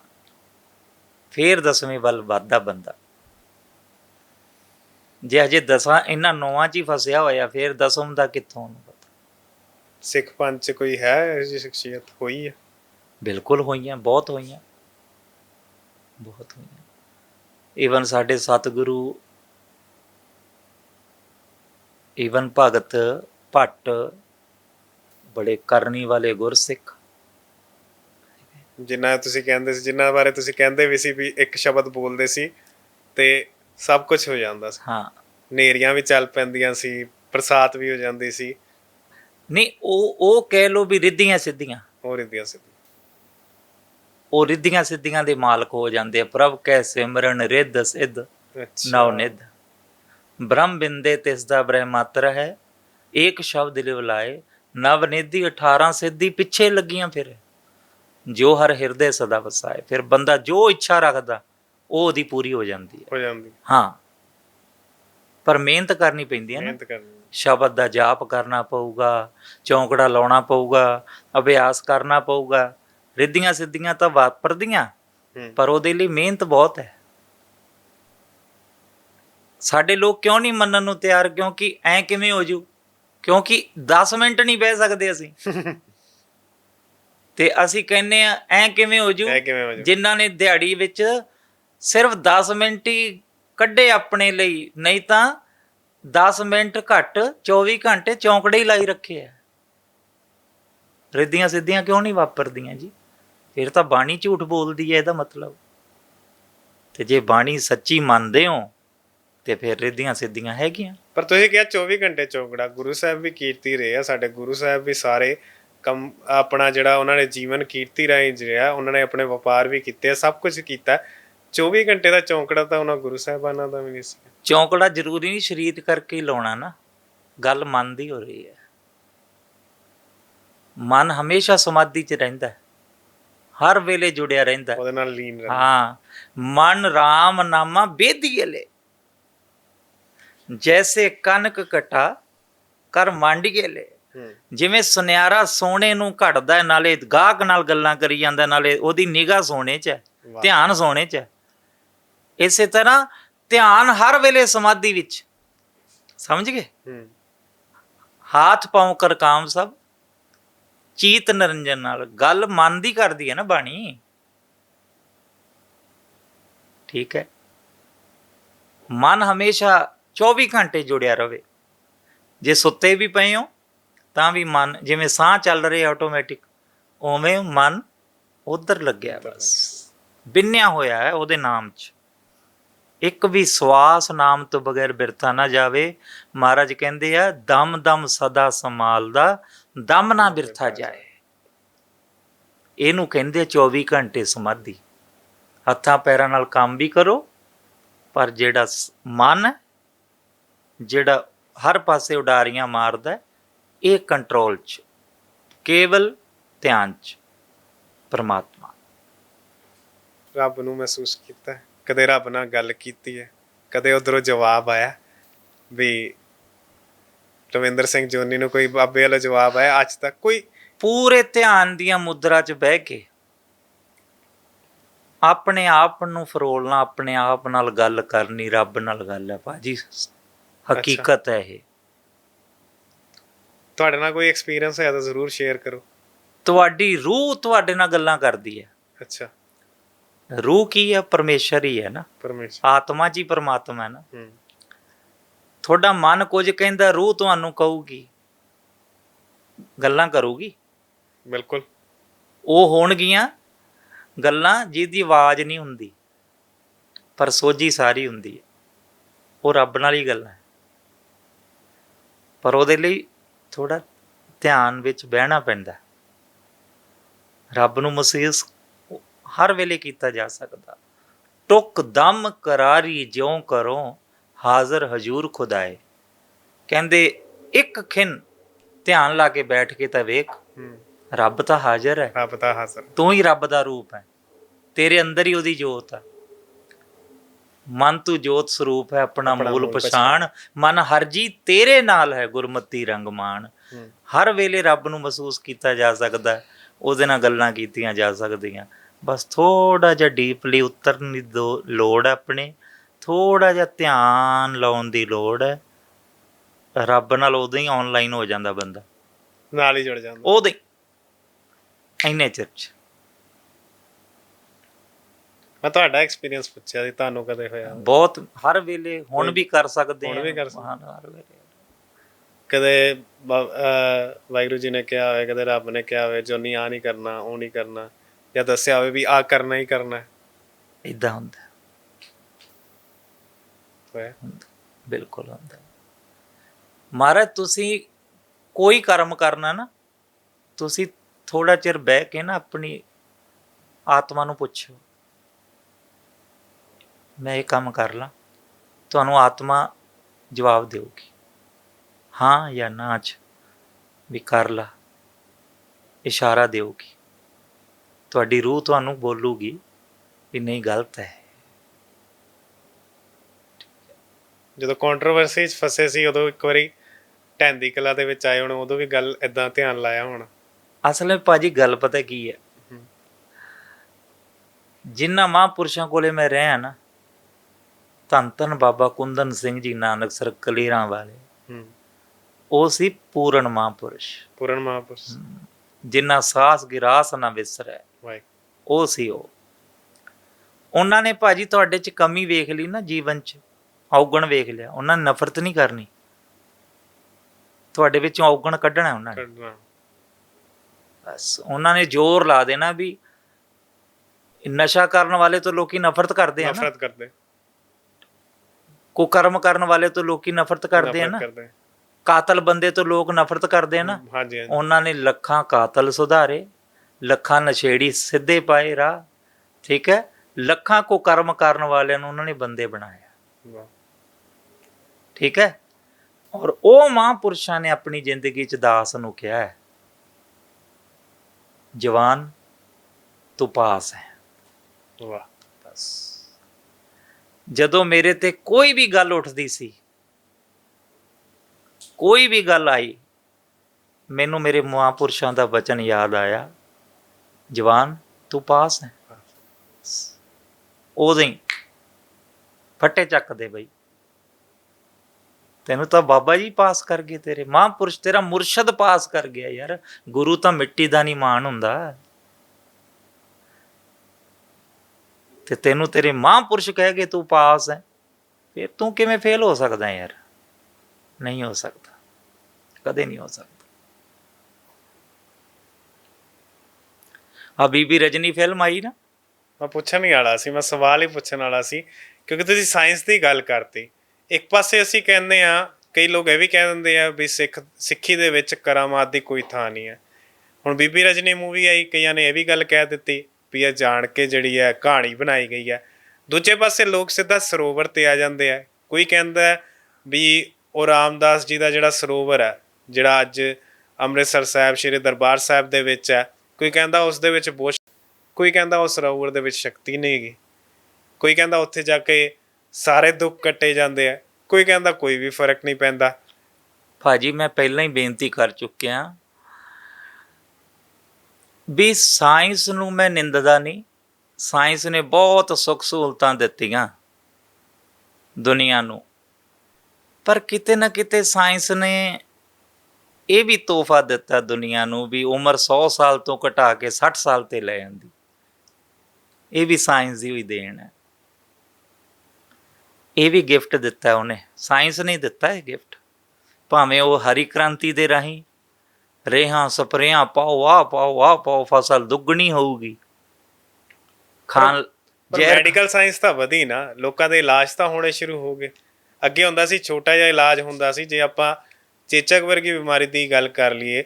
ਫੇਰ ਦਸਵੇਂ ਵੱਲ ਵੱਧਦਾ ਬੰਦਾ। ਜੇ ਅਜੇ ਦਸਾਂ ਇਹਨਾਂ ਨੌਵਾਂ 'ਚ ਹੀ ਫਸਿਆ ਹੋਇਆ ਫੇਰ ਦਸਮ ਦਾ ਕਿੱਥੋਂ ਸਿੱਖ ਪੰਥ ਚ ਕੋਈ ਹੈ ਇਹੋ ਜਿਹੀ ਸ਼ਖਸੀਅਤ? ਹੋਈ ਹੈ ਬਿਲਕੁਲ ਹੋਈਆਂ ਬਹੁਤ ਹੋਈਆਂ। ਬਹੁਤ ਹੋਈਆਂ। ਈਵਨ ਸਾਡੇ ਸਤਿਗੁਰੂ ਈਵਨ ਭਗਤ ਭੱਟ ਬੜੇ ਕਰਨੀ ਵਾਲੇ ਗੁਰਸਿੱਖ। ਜਿੰਨਾ ਤੁਸੀਂ ਕਹਿੰਦੇ ਸੀ ਜਿੰਨਾ ਬਾਰੇ ਤੁਸੀਂ ਕਹਿੰਦੇ ਵੀ ਸੀ ਵੀ ਇੱਕ ਸ਼ਬਦ ਬੋਲਦੇ ਸੀ ਤੇ ਸਭ ਕੁਝ ਹੋ ਜਾਂਦਾ ਸੀ। ਹਾਂ। ਨੇਰੀਆਂ ਵੀ ਚੱਲ ਪੈਂਦੀਆਂ ਸੀ ਬਰਸਾਤ ਵੀ ਹੋ ਜਾਂਦੀ ਸੀ। ਨਹੀਂ ਉਹ ਉਹ ਕਹਿ ਲੋ ਵੀ ਰਿੱਧੀਆਂ ਸਿੱਧੀਆਂ। ਹੋਰ ਇਦੀਆਂ ਸੀ ਉਹ ਰਿੱਧੀਆਂ ਸਿੱਧੀਆਂ ਦੇ ਮਾਲਕ ਹੋ ਜਾਂਦੇ ਆ। ਪ੍ਰਭ ਕੈ ਸਿਮਰਨ ਰਿੱਧ ਸਿੱਧ ਨਵ ਨਿਧ। ਬ੍ਰਹਮ ਬਿੰਦੇ ਤਿਸ ਦਾ ਬ੍ਰਹਮਾਤਰ ਹੈ ਏਕ ਸ਼ਬਦ ਲਿਵ ਲਾਏ। ਨਵ ਨਿਧੀ 18 ਸਿੱਧੀ ਪਿੱਛੇ ਲੱਗੀਆਂ ਫਿਰ। ਜੋ ਹਰ ਹਿਰਦੇ ਸਦਾ ਵਸਾਏ। ਫਿਰ ਬੰਦਾ ਜੋ ਇੱਛਾ ਰੱਖਦਾ ਉਹ ਉਹਦੀ ਪੂਰੀ ਹੋ ਜਾਂਦੀ ਹੈ। ਹੋ ਜਾਂਦੀ ਹਾਂ। ਪਰ ਮਿਹਨਤ ਕਰਨੀ ਪੈਂਦੀ ਹੈ ਨਾ। ਮਿਹਨਤ ਕਰਨੀ ਸ਼ਬਦ ਦਾ ਜਾਪ ਕਰਨਾ ਪਊਗਾ ਚੌਂਕੜਾ ਲਾਉਣਾ ਪਊਗਾ ਅਭਿਆਸ ਕਰਨਾ ਪਊਗਾ। ਰਿੱਧੀਆਂ ਸਿੱਧੀਆਂ ਤਾਂ ਵਾਪਰਦੀਆਂ ਪਰ ਉਹਦੇ ਲਈ ਮਿਹਨਤ ਬਹੁਤ ਹੈ। ਸਾਡੇ ਲੋਕ ਕਿਉਂ ਨਹੀਂ ਮੰਨਣ ਨੂੰ ਤਿਆਰ? ਕਿਉਂਕਿ ਐ ਕਿਵੇਂ ਹੋ ਜੂ? ਕਿਉਂਕਿ 10 ਮਿੰਟ ਨਹੀਂ ਬਹਿ ਸਕਦੇ ਅਸੀਂ। ਤੇ ਅਸੀਂ ਕਹਿੰਨੇ ਆ ਐ ਕਿਵੇਂ ਹੋ ਜਾ? ਜਿਨ੍ਹਾਂ ਨੇ ਦਿਹਾੜੀ ਵਿੱਚ ਸਿਰਫ 10 ਮਿੰਟ ਹੀ ਕੱਢੇ ਆਪਣੇ ਲਈ ਨਹੀਂ ਤਾਂ 10 ਮਿੰਟ ਘੱਟ 24 ਘੰਟੇ ਚੌਂਕੜੇ ਹੀ ਲਾਈ ਰੱਖੇ ਆ। ਰਿੱਧੀਆਂ ਸਿੱਧੀਆਂ ਕਿਉਂ ਨਹੀਂ ਵਾਪਰਦੀਆਂ ਜੀ? ਫਿਰ ਤਾਂ ਬਾਣੀ ਝੂਠ ਬੋਲਦੀ ਹੈ ਇਹਦਾ ਮਤਲਬ। ਤੇ ਜੇ ਬਾਣੀ ਸੱਚੀ ਮੰਨਦੇ ਹੋ, ਤੇ ਫਿਰ ਰਿੱਧੀਆਂ ਸਿੱਧੀਆਂ ਹੈਗੀਆਂ। ਪਰ ਤੁਸੀਂ ਕਿਹਾ 24 ਘੰਟੇ ਚੌਂਕੜਾ। ਗੁਰੂ ਸਾਹਿਬ ਵੀ ਕੀਰਤੀ ਰਹੇ ਆ, ਸਾਡੇ ਗੁਰੂ ਸਾਹਿਬ ਵੀ ਸਾਰੇ ਕੰਮ, ਆਪਣਾ ਜਿਹੜਾ ਉਹਨਾਂ ਨੇ ਜੀਵਨ ਕੀਰਤੀ ਰਾਹੀਂ ਜਿਆ ਉਹਨਾਂ ਨੇ ਆਪਣੇ ਵਪਾਰ ਵੀ ਕੀਤੇ ਸਭ ਕੁਝ ਕੀਤਾ। 24 ਘੰਟੇ ਦਾ ਚੌਂਕੜਾ ਤਾਂ ਉਹਨਾਂ ਗੁਰੂ ਸਾਹਿਬਾਨਾਂ ਦਾ ਵੀ ਨਹੀਂ ਸੀ। ਚੌਂਕੜਾ ਜ਼ਰੂਰੀ ਨਹੀਂ ਸ਼ਰੀਰ ਕਰਕੇ ਹੀ ਲਾਉਣਾ ਨਾ। ਗੱਲ ਮਨ ਦੀ ਹੋ ਰਹੀ ਹੈ। ਮਨ ਹਮੇਸ਼ਾ ਸਮਾਧੀ 'ਚ ਰਹਿੰਦਾ ਹੈ। ਹਰ ਵੇਲੇ ਜੁੜਿਆ ਰਹਿੰਦਾ। ਉਹਦੇ ਨਾਲ ਲੀਨ ਰਹਿਣਾ ਹਾਂ। ਮਨ RAM ਨਾਮਾ ਬੇਦੀਲੇ ਜੈਸੇ ਕਨਕ ਕਟਾ ਕਰ ਮੰਡੀਲੇ ਹੂੰ। ਜਿਵੇਂ ਸੁਨਿਆਰਾ ਸੋਨੇ ਨੂੰ ਘੜਦਾ ਨਾਲੇ ਗਾਹਕ ਨਾਲ ਗੱਲਾਂ ਕਰੀ ਜਾਂਦਾ ਨਾਲੇ ਉਹਦੀ ਨਿਗਾਹ ਸੋਨੇ 'ਚ। ਧਿਆਨ ਸੋਨੇ 'ਚ ਹੈ। ਇਸੇ ਤਰ੍ਹਾਂ ਧਿਆਨ ਹਰ ਵੇਲੇ ਸਮਾਧੀ ਵਿੱਚ। ਸਮਝ ਗਏ? ਹੂੰ। ਹਾਥ ਪਾਉ ਕਰ ਕਾਮ ਸਭ ਚੀਤ ਨਰੰਜਨ ਨਾਲ। ਗੱਲ ਮਨ ਦੀ ਕਰਦੀ ਹੈ ਨਾ ਬਾਣੀ। ਠੀਕ ਹੈ। ਮਨ ਹਮੇਸ਼ਾ 24 ਘੰਟੇ ਜੁੜਿਆ ਰਵੇ। ਜੇ ਸੁੱਤੇ ਵੀ ਪਏ ਹੋ ਤਾਂ ਵੀ ਮਨ ਜਿਵੇਂ ਸਾਹ ਚੱਲ ਰਿਹਾ ਆਟੋਮੈਟਿਕ ਉਵੇਂ ਮਨ ਉਧਰ ਲੱਗਿਆ ਬਸ। ਬਿੰਨਿਆ ਹੋਇਆ ਹੈ ਉਹਦੇ ਨਾਮ 'ਚ। ਇੱਕ ਵੀ ਸਵਾਸ ਨਾਮ ਤੋਂ ਬਗੈਰ ਬਿਰਥਾ ਨਾ ਜਾਵੇ। ਮਹਾਰਾਜ ਕਹਿੰਦੇ ਆ ਦਮ ਦਮ ਸਦਾ ਸੰਭਾਲਦਾ ਦਮ ਨਾ ਬਿਰਥਾ ਜਾਏ। ਇਹਨੂੰ ਕਹਿੰਦੇ ਆ 24 ਘੰਟੇ ਸਮਾਧੀ। ਹੱਥਾਂ ਪੈਰਾਂ ਨਾਲ ਕੰਮ ਵੀ ਕਰੋ ਪਰ ਜਿਹੜਾ ਮਨ ਜਿਹੜਾ ਹਰ ਪਾਸੇ ਉਡਾਰੀਆਂ ਮਾਰਦਾ ਇਹ ਕੰਟਰੋਲ 'ਚ ਕੇਵਲ ਧਿਆਨ 'ਚ ਪਰਮਾਤਮਾ। ਰੱਬ ਨੂੰ ਮਹਿਸੂਸ ਕੀਤਾ? ਕਦੇ ਰੱਬ ਨਾਲ ਗੱਲ ਕੀਤੀ ਹੈ ਕਦੇ ਉਧਰੋਂ ਜਵਾਬ ਆਇਆ ਵੀ ਰਵਿੰਦਰ ਸਿੰਘ ਜੋਨੀ ਨੂੰ ਕੋਈ ਬਾਬੇ ਵਾਲਾ ਜਵਾਬ ਆਇਆ ਅੱਜ ਤੱਕ ਕੋਈ ਪੂਰੇ ਧਿਆਨ ਦੀਆਂ ਮੁਦਰਾ 'ਚ ਬਹਿ ਕੇ ਆਪਣੇ ਆਪ ਨੂੰ ਫਰੋਲਣਾ ਆਪਣੇ ਆਪ ਨਾਲ ਗੱਲ ਕਰਨੀ ਰੱਬ ਨਾਲ ਗੱਲ ਹੈ ਭਾਜੀ। ਹਕੀਕਤ ਹੈ ਇਹ। ਤੁਹਾਡੇ ਨਾਲ ਕੋਈ ਐਕਸਪੀਰੀਅੰਸ ਹੈ ਤਾਂ ਜ਼ਰੂਰ ਸ਼ੇਅਰ ਕਰੋ। ਤੁਹਾਡੀ ਰੂਹ ਤੁਹਾਡੇ ਨਾਲ ਗੱਲਾਂ ਕਰਦੀ ਹੈ। ਅੱਛਾ। ਰੂਹ ਕੀ ਹੈ ਪਰਮੇਸ਼ਰ ਹੀ ਹੈ ਨਾ। ਪਰਮੇਸ਼ਰ। ਆਤਮਾ ਜੀ ਪਰਮਾਤਮਾ ਹੈ ਨਾ। ਹੂੰ। ਤੁਹਾਡਾ ਮਨ ਕੁਝ ਕਹਿੰਦਾ ਰੂਹ ਤੁਹਾਨੂੰ ਕਹੂਗੀ। ਗੱਲਾਂ ਕਰੂਗੀ। ਬਿਲਕੁਲ। ਉਹ ਹੋਣਗੀਆਂ ਗੱਲਾਂ ਜਿਹਦੀ ਆਵਾਜ਼ ਨਹੀਂ ਹੁੰਦੀ ਪਰ ਸੋਝੀ ਸਾਰੀ ਹੁੰਦੀ ਹੈ। ਉਹ ਰੱਬ ਨਾਲ ਹੀ ਗੱਲਾਂ ਪਰ ਉਹਦੇ ਲਈ ਥੋੜਾ ਧਿਆਨ ਵਿੱਚ ਬਹਿਣਾ ਪੈਂਦਾ। ਰੱਬ ਨੂੰ ਮਹਿਸੂਸ ਹਰ ਵੇਲੇ ਕੀਤਾ ਜਾ ਸਕਦਾ। ਟੁਕ ਦਮ ਕਰਾਰੀ ਜਿਉ ਕਰੋ ਹਾਜ਼ਰ ਹਜੂਰ ਖੁਦਾਏ। ਕਹਿੰਦੇ ਇੱਕ ਖਿੰ ਧਿਆਨ ਲਾ ਕੇ ਬੈਠ ਕੇ ਤਾਂ ਵੇਖ ਰੱਬ ਤਾਂ ਹਾਜ਼ਰ ਹੈ। ਰੱਬ ਦਾ ਹਾਜ਼ਰ। ਤੂੰ ਹੀ ਰੱਬ ਦਾ ਰੂਪ ਹੈ। ਤੇਰੇ ਅੰਦਰ ਹੀ ਉਹਦੀ ਜੋਤ ਹੈ। ਮਨ ਤੂੰ ਜੋਤ ਸਰੂਪ ਹੈ ਆਪਣਾ ਮੂਲ ਪਛਾਣ। ਮਨ ਹਰਜੀ ਤੇਰੇ ਨਾਲ ਹੈ ਗੁਰਮਤੀ ਰੰਗਮਾਨ। ਹਰ ਵੇਲੇ ਰੱਬ ਨੂੰ ਮਹਿਸੂਸ ਕੀਤਾ ਜਾ ਸਕਦਾ ਉਹਦੇ ਨਾਲ ਗੱਲਾਂ ਕੀਤੀਆਂ ਜਾ ਸਕਦੀਆਂ। ਬਸ ਥੋੜਾ ਜਿਹਾ ਡੀਪਲੀ ਉਤਰਨ ਦੀ ਲੋੜ ਹੈ ਆਪਣੇ। ਥੋੜਾ ਜਿਹਾ ਧਿਆਨ ਲਾਉਣ ਦੀ ਲੋੜ ਹੈ। ਰੱਬ ਨਾਲ ਉਦੋਂ ਹੀ ਆਨਲਾਈਨ ਹੋ ਜਾਂਦਾ ਬੰਦਾ। ਨਾਲ ਹੀ ਜੁੜ ਜਾਂਦਾ। ਉਹਦੇ ਇੰਨੇ ਚਿਰ ਚ। ਮੈਂ ਤੁਹਾਡਾ ਐਕਸਪੀਰੀਅੰਸ ਪੁੱਛਿਆ ਸੀ ਤੁਹਾਨੂੰ ਕਦੇ ਹੋਇਆ? ਬਹੁਤ ਹਰ ਵੇਲੇ ਹੁਣ ਵੀ ਕਰ ਸਕਦੇ ਹੁਣ ਹਾਂ। ਵੀ ਕਰ ਸਕਦੇ। ਹਾਂ, ਹਰ ਵੇਲੇ। ਕਦੇ ਵਾਹਿਗੁਰੂ ਜੀ ਨੇ ਕਿਹਾ ਹੋਵੇ ਕਦੇ ਰੱਬ ਨੇ ਕਿਹਾ ਹੋਵੇ ਜੋ ਨਹੀਂ ਆ ਨਹੀਂ ਕਰਨਾ ਉਹ ਨਹੀਂ ਕਰਨਾ। ਜਾਂ ਦੱਸਿਆ ਹੋਵੇ ਵੀ ਆ ਕਰਨਾ ਹੀ ਕਰਨਾ ਹੈ। ਇਦਾਂ ਹੁੰਦਾ। ਹੋਇਆ? ਬਿਲਕੁਲ ਹੁੰਦਾ। ਮਹਾਰਾਜ ਤੁਸੀਂ ਕੋਈ ਕਰਮ ਕਰਨਾ ਨਾ ਤੁਸੀਂ ਥੋੜਾ ਚਿਰ ਬਹਿ ਕੇ ਨਾ ਆਪਣੀ ਆਤਮਾ ਨੂੰ ਪੁੱਛੋ। ਮੈਂ ਇਹ ਕੰਮ ਕਰ ਲਾਂ ਤੁਹਾਨੂੰ ਆਤਮਾ ਜਵਾਬ ਦੇਊਗੀ। ਹਾਂ ਜਾਂ ਨਾ ਚ ਵੀ ਕਰ ਲਾ ਇਸ਼ਾਰਾ ਦੇਊਗੀ। ਤੁਹਾਡੀ ਰੂਹ ਤੁਹਾਨੂੰ ਬੋਲੂਗੀ ਵੀ ਨਹੀਂ ਗਲਤ ਹੈ। ਜਦੋਂ ਕੰਟਰੋਵਰਸੀ 'ਚ ਫਸੇ ਸੀ ਉਦੋਂ ਇੱਕ ਵਾਰੀ ਢੈਂਦੀ ਕਲਾ ਦੇ ਵਿੱਚ ਆਏ ਹੁਣ ਉਦੋਂ ਵੀ ਗੱਲ ਇਦਾਂ ਧਿਆਨ ਲਾਇਆ ਹੁਣ। ਅਸਲ ਵਿੱਚ ਭਾਜੀ ਗੱਲ ਪਤਾ ਕੀ ਹੈ। ਜਿਨ੍ਹਾਂ ਮਹਾਂਪੁਰਸ਼ਾਂ ਕੋਲੇ ਮੈਂ ਰਿਹਾ ਨਾ ਧੰਨ ਧੰਨ ਬਾਬਾ ਕੁੰਦਨ ਸਿੰਘ ਜੀ ਨਾਨਕ ਸਰ ਕਲੀਰਾਂ ਵਾਲੇ ਉਹ ਸੀ ਪੂਰਨ ਮਹਾਂਪੁਰਸ਼। ਪੂਰਨ ਮਹਾਪੁਰਸ਼। ਜਿਨ੍ਹਾਂ ਸਾਸ ਗਿਰਾਸ ਨਾ ਵਿਸਰੈ ਉਹ ਸੀ ਉਹ। ਉਹਨਾਂ ਨੇ ਭਾਜੀ ਤੁਹਾਡੇ 'ਚ ਕਮੀ ਵੇਖ ਲਈ ਨਾ ਜੀਵਨ 'ਚ ਔਗਣ ਵੇਖ ਲਿਆ। ਉਹਨਾਂ ਨੇ ਨਫ਼ਰਤ ਨਹੀਂ ਕਰਨੀ। ਤੁਹਾਡੇ ਵਿੱਚੋਂ ਔਗਣ ਕੱਢਣਾ ਉਹਨਾਂ ਨੇ। ਬਸ ਉਹਨਾਂ ਨੇ ਜ਼ੋਰ ਲਾ ਦੇਣਾ ਵੀ ਨਸ਼ਾ ਕਰਨ ਵਾਲੇ ਤੋਂ ਲੋਕੀ ਨਫ਼ਰਤ ਕਰਦੇ ਆ ਨਾ। ਨਫ਼ਰਤ ਕਰਦੇ। ਕੁਕਰਮ ਕਰਨ ਵਾਲੇ ਤੋਂ ਲੋਕੀ ਨਫ਼ਰਤ ਕਰਦੇ ਆ ਨਾ। ਕਾਤਲ ਬੰਦੇ ਤੋਂ ਲੋਕ ਨਫ਼ਰਤ ਕਰਦੇ ਆ ਨਾ। ਉਹਨਾਂ ਨੇ ਲੱਖਾਂ ਕਾਤਲ ਸੁਧਾਰੇ। ਲੱਖਾਂ ਨਸ਼ੇੜੀ ਸਿੱਧੇ ਪਾਏ ਰਾਹ ਠੀਕ ਹੈ? ਲੱਖਾਂ ਕੁਕਰਮ ਕਰਨ ਵਾਲਿਆਂ ਨੂੰ ਉਹਨਾਂ ਨੇ ਬੰਦੇ ਬਣਾਇਆ। ਠੀਕ ਹੈ? ਔਰ ਉਹ ਮਹਾਂਪੁਰਸ਼ਾਂ ਨੇ ਆਪਣੀ ਜ਼ਿੰਦਗੀ 'ਚ ਦਾਸ ਨੂੰ ਕਿਹਾ ਹੈ ਜਵਾਨ ਤੂੰ ਪਾਸ ਹੈ। ਵਾਹ। ਬਸ। ਜਦੋਂ ਮੇਰੇ ਤੇ ਕੋਈ ਵੀ ਗੱਲ ਉੱਠਦੀ ਸੀ ਕੋਈ ਵੀ ਗੱਲ ਆਈ ਮੈਨੂੰ ਮੇਰੇ ਮਹਾਂਪੁਰਸ਼ਾਂ ਦਾ ਵਚਨ ਯਾਦ ਆਇਆ। ਜਵਾਨ, ਤੂੰ ਪਾਸ ਹੈ। ਉਹਦੇ ਹੀ ਫੱਟੇ ਚੱਕਦੇ ਬਈ। ਤੈਨੂੰ ਤਾਂ ਬਾਬਾ ਜੀ ਪਾਸ ਕਰ ਗਏ ਤੇਰੇ, ਮਹਾਂਪੁਰਸ਼ ਤੇਰਾ ਮੁਰਸ਼ਦ ਪਾਸ ਕਰ ਗਿਆ ਯਾਰ। ਗੁਰੂ ਤਾਂ ਮਿੱਟੀ ਦਾ ਨਹੀਂ ਮਾਣ ਹੁੰਦਾ। ਤੇ ਤੈਨੂੰ ਤੇਰੇ ਮਹਾਂਪੁਰਸ਼ ਕਹਿ ਗਏ ਤੂੰ ਪਾਸ ਹੈ। ਫਿਰ ਤੂੰ ਕਿਵੇਂ ਫੇਲ ਹੋ ਸਕਦਾ ਯਾਰ? ਨਹੀਂ ਹੋ ਸਕਦਾ। ਕਦੇ ਨਹੀਂ ਹੋ ਸਕਦਾ। ਆ ਬੀਬੀ ਰਜਨੀ ਫਿਲਮ ਆਈ ਨਾ? ਮੈਂ ਪੁੱਛਣ ਹੀ ਵਾਲਾ ਸੀ, ਮੈਂ ਸਵਾਲ ਹੀ ਪੁੱਛਣ ਵਾਲਾ ਸੀ, ਕਿਉਂਕਿ ਤੁਸੀਂ ਸਾਇੰਸ ਦੀ ਗੱਲ ਕਰਤੀ। ਇੱਕ ਪਾਸੇ ਅਸੀਂ ਕਹਿੰਦੇ ਆ ਕਈ ਲੋਕ ਇਹ ਵੀ ਕਹਿ ਦਿੰਦੇ ਆ ਵੀ ਸਿੱਖ, ਸਿੱਖੀ ਦੇ ਵਿੱਚ ਕਰਾਮਾਤ ਦੀ ਕੋਈ ਥਾਂ ਨਹੀਂ ਹੈ। ਹੁਣ ਬੀਬੀ ਰਜਨੀ ਮੂਵੀ ਆਈ, ਕਈਆਂ ਨੇ ਇਹ ਵੀ ਗੱਲ ਕਹਿ ਦਿੱਤੀ ਵੀ ਇਹ ਜਾਣ ਕੇ ਜਿਹੜੀ ਹੈ ਕਹਾਣੀ ਬਣਾਈ ਗਈ ਹੈ। ਦੂਜੇ ਪਾਸੇ ਲੋਕ ਸਿੱਧਾ ਸਰੋਵਰ ਤੇ ਆ ਜਾਂਦੇ ਆ। ਕੋਈ ਕਹਿੰਦਾ ਵੀ ਉਹ ਰਾਮਦਾਸ ਜੀ ਦਾ ਜਿਹੜਾ ਸਰੋਵਰ ਹੈ, ਜਿਹੜਾ ਅੱਜ ਅੰਮ੍ਰਿਤਸਰ ਸਾਹਿਬ, ਸ਼੍ਰੀ ਦਰਬਾਰ ਸਾਹਿਬ ਦੇ ਵਿੱਚ ਹੈ ਕੋਈ ਕਹਿੰਦਾ ਉਸ ਦੇ ਵਿੱਚ ਬਹੁਤ ਕੋਈ ਕਹਿੰਦਾ ਉਸ ਸਰੋਵਰ ਦੇ ਵਿੱਚ ਸ਼ਕਤੀ ਨਹੀਂ ਹੈਗੀ। ਕੋਈ ਕਹਿੰਦਾ ਉੱਥੇ ਜਾ ਕੇ ਸਾਰੇ ਦੁੱਖ ਕੱਟੇ ਜਾਂਦੇ ਆ। ਕੋਈ ਕਹਿੰਦਾ ਕੋਈ ਵੀ ਫ਼ਰਕ ਨਹੀਂ ਪੈਂਦਾ। ਭਾਜੀ, ਮੈਂ ਪਹਿਲਾਂ ਹੀ ਬੇਨਤੀ ਕਰ ਚੁੱਕਿਆ ਵੀ ਸਾਇੰਸ ਨੂੰ ਮੈਂ ਨਿੰਦਦਾ ਨਹੀਂ। ਸਾਇੰਸ ਨੇ ਬਹੁਤ ਸੁੱਖ ਸਹੂਲਤਾਂ ਦਿੱਤੀਆਂ ਦੁਨੀਆ ਨੂੰ। ਪਰ ਕਿਤੇ ਨਾ ਕਿਤੇ ਸਾਇੰਸ ਨੇ ਇਹ ਵੀ ਤੋਹਫਾ ਦਿੱਤਾ ਦੁਨੀਆ ਨੂੰ ਵੀ ਉਮਰ 100 ਸਾਲ ਤੋਂ ਘਟਾ ਕੇ 60 ਸਾਲ ਤੇ ਲੈ ਜਾਂਦੀ ਇਹ ਵੀ ਸਾਇੰਸ ਦੀ ਹੋਈ ਦੇਣ ਹੈ। ਇਹ ਵੀ ਗਿਫਟ ਦਿੱਤਾ ਉਹਨੇ। ਸਾਇੰਸ ਨੇ ਦਿੱਤਾ ਹੈ ਗਿਫਟ। ਭਾਵੇਂ ਉਹ ਹਰੀ ਕ੍ਰਾਂਤੀ ਦੇ ਰਾਹੀਂ ਰੇਹਾਂ ਸਪਰੇਆਂ ਪਾਓ ਆ ਪਾਓ ਆ ਪਾਓ ਫਸਲ ਦੁੱਗਣੀ ਹੋਊਗੀ। ਖਾਨ ਜ਼ਹਿਰ ਮੈਡੀਕਲ ਸਾਇੰਸ ਤਾਂ ਵਧੀ ਨਾ। ਲੋਕਾਂ ਦੇ ਇਲਾਜ ਤਾਂ ਹੋਣੇ ਸ਼ੁਰੂ ਹੋ ਗਏ। ਅੱਗੇ ਹੁੰਦਾ ਸੀ ਛੋਟਾ ਜਿਹਾ ਇਲਾਜ ਹੁੰਦਾ ਸੀ ਜੇ ਆਪਾਂ ਚੇਚਕ ਵਰਗੀ ਬਿਮਾਰੀ ਦੀ ਗੱਲ ਕਰ ਲਈਏ,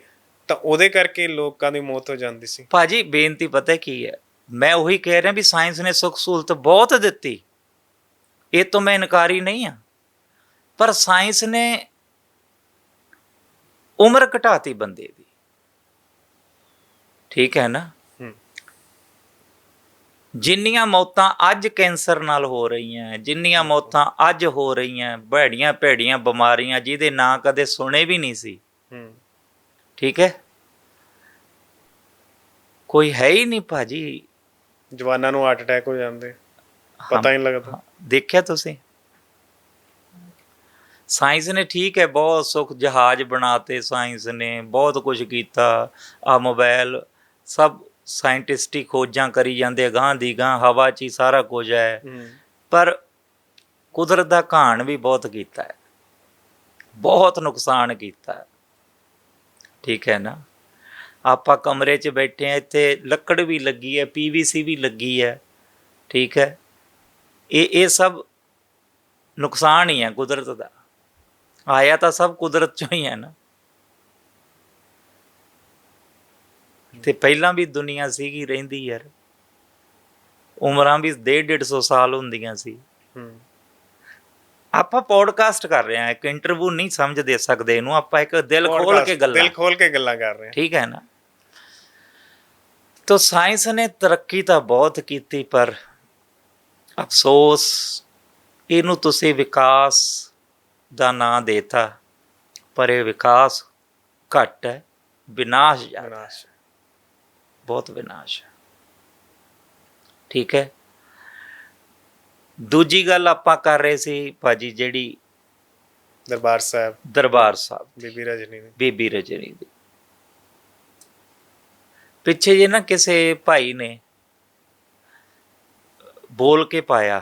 ਤਾਂ ਉਹਦੇ ਕਰਕੇ ਲੋਕਾਂ ਦੀ ਮੌਤ ਹੋ ਜਾਂਦੀ ਸੀ। ਭਾਜੀ, ਬੇਨਤੀ ਪਤਾ ਕੀ ਹੈ? ਮੈਂ ਉਹੀ ਕਹਿ ਰਿਹਾ ਵੀ ਸਾਇੰਸ ਨੇ ਸੁੱਖ ਸਹੂਲਤ ਬਹੁਤ ਦਿੱਤੀ। ਇਹ ਤੋਂ ਮੈਂ ਇਨਕਾਰੀ ਨਹੀਂ ਆ ਪਰ ਸਾਇੰਸ ਨੇ ਉਮਰ ਘਟਾਤੀ ਬੰਦੇ ਦੀ। ਠੀਕ ਹੈ ਨਾ? ਜਿੰਨੀਆਂ ਮੌਤਾਂ ਅੱਜ ਕੈਂਸਰ ਨਾਲ ਹੋ ਰਹੀਆਂ ਜਿੰਨੀਆਂ ਮੌਤਾਂ ਅੱਜ ਹੋ ਰਹੀਆਂ ਭੈੜੀਆਂ ਭੈੜੀਆਂ ਬਿਮਾਰੀਆਂ ਜਿਹਦੇ ਨਾਂ ਕਦੇ ਸੁਣੇ ਵੀ ਨਹੀਂ ਸੀ। ਹੂੰ। ਠੀਕ ਹੈ? ਕੋਈ ਹੈ ਹੀ ਨਹੀਂ ਭਾਜੀ। ਜਵਾਨਾਂ ਨੂੰ ਹਾਰਟ ਅਟੈਕ ਹੋ ਜਾਂਦੇ। ਪਤਾ ਹੀ ਨਹੀਂ ਲੱਗਦਾ। ਦੇਖਿਆ ਤੁਸੀਂ? ਸਾਇੰਸ ਨੇ ਠੀਕ ਹੈ ਬਹੁਤ ਸੁਖ ਜਹਾਜ਼ ਬਣਾਤੇ ਸਾਇੰਸ ਨੇ ਬਹੁਤ ਕੁਝ ਕੀਤਾ। ਆ ਮੋਬਾਈਲ ਸਭ ਸਾਇੰਟਿਸਟੀ ਖੋਜਾਂ ਕਰੀ ਜਾਂਦੇ ਗਾਂ ਦੀ ਗਾਂ ਹਵਾ 'ਚ ਹੀ ਸਾਰਾ ਕੁਝ ਹੈ। ਪਰ ਕੁਦਰਤ ਦਾ ਘਾਣ ਵੀ ਬਹੁਤ ਕੀਤਾ ਹੈ। ਬਹੁਤ ਨੁਕਸਾਨ ਕੀਤਾ ਹੈ। ਠੀਕ ਹੈ ਨਾ? ਆਪਾਂ ਕਮਰੇ 'ਚ ਬੈਠੇ ਆ ਇੱਥੇ ਲੱਕੜ ਵੀ ਲੱਗੀ ਹੈ ਪੀਵੀਸੀ ਵੀ ਲੱਗੀ ਹੈ। ਠੀਕ ਹੈ? ਇਹ ਇਹ ਸਭ ਨੁਕਸਾਨ ਹੀ ਹੈ ਕੁਦਰਤ ਦਾ। ਆਇਆ ਤਾਂ ਸਭ ਕੁਦਰਤ ਚੋਂ ਹੀ ਹੈ ਨਾ? ਤੇ ਪਹਿਲਾਂ ਵੀ ਦੁਨੀਆ ਸੀਗੀ ਰਹਿੰਦੀ ਯਾਰ। ਉਮਰਾਂ ਵੀ 1.5 150 ਸਾਲ ਹੁੰਦੀਆਂ ਸੀ। ਹੂੰ। ਆਪਾਂ ਪੋਡਕਾਸਟ ਕਰ ਰਹੇ ਹਾਂ ਇੱਕ ਇੰਟਰਵਿਊ ਨਹੀਂ ਸਮਝ ਦੇ ਸਕਦੇ ਇਹਨੂੰ ਆਪਾਂ ਇੱਕ ਦਿਲ ਖੋਲ ਕੇ ਗੱਲਾਂ ਦਿਲ ਖੋਲ ਕੇ ਗੱਲਾਂ ਕਰ ਰਹੇ ਹਾਂ। ਠੀਕ ਹੈ ਨਾ? ਤੋ ਸਾਇੰਸ ਨੇ ਤਰੱਕੀ ਤਾਂ ਬਹੁਤ ਕੀਤੀ ਪਰ ਅਫਸੋਸ ਇਹਨੂੰ ਤੁਸੀਂ ਵਿਕਾਸ ਦਾ ਨਾਂ ਦੇਤਾ ਪਰ ਇਹ ਵਿਕਾਸ ਘੱਟ ਹੈ ਵਿਨਾਸ਼ ਜ਼ਿਆਦਾ ਹੈ, ਵਿਨਾਸ਼। ਬਹੁਤ ਵਿਨਾਸ਼ ਹੈ। ਠੀਕ ਹੈ? ਦੂਜੀ ਗੱਲ ਆਪਾਂ ਕਰ ਰਹੇ ਸੀ ਭਾਜੀ ਜਿਹੜੀ ਦਰਬਾਰ ਸਾਹਿਬ। ਦਰਬਾਰ ਸਾਹਿਬ। ਬੀਬੀ ਰਜਨੀ ਦੀ। ਬੀਬੀ ਰਜਨੀ ਦੀ। ਪਿੱਛੇ ਜੇ ਨਾ ਕਿਸੇ ਭਾਈ ਨੇ ਬੋਲ ਕੇ ਪਾਇਆ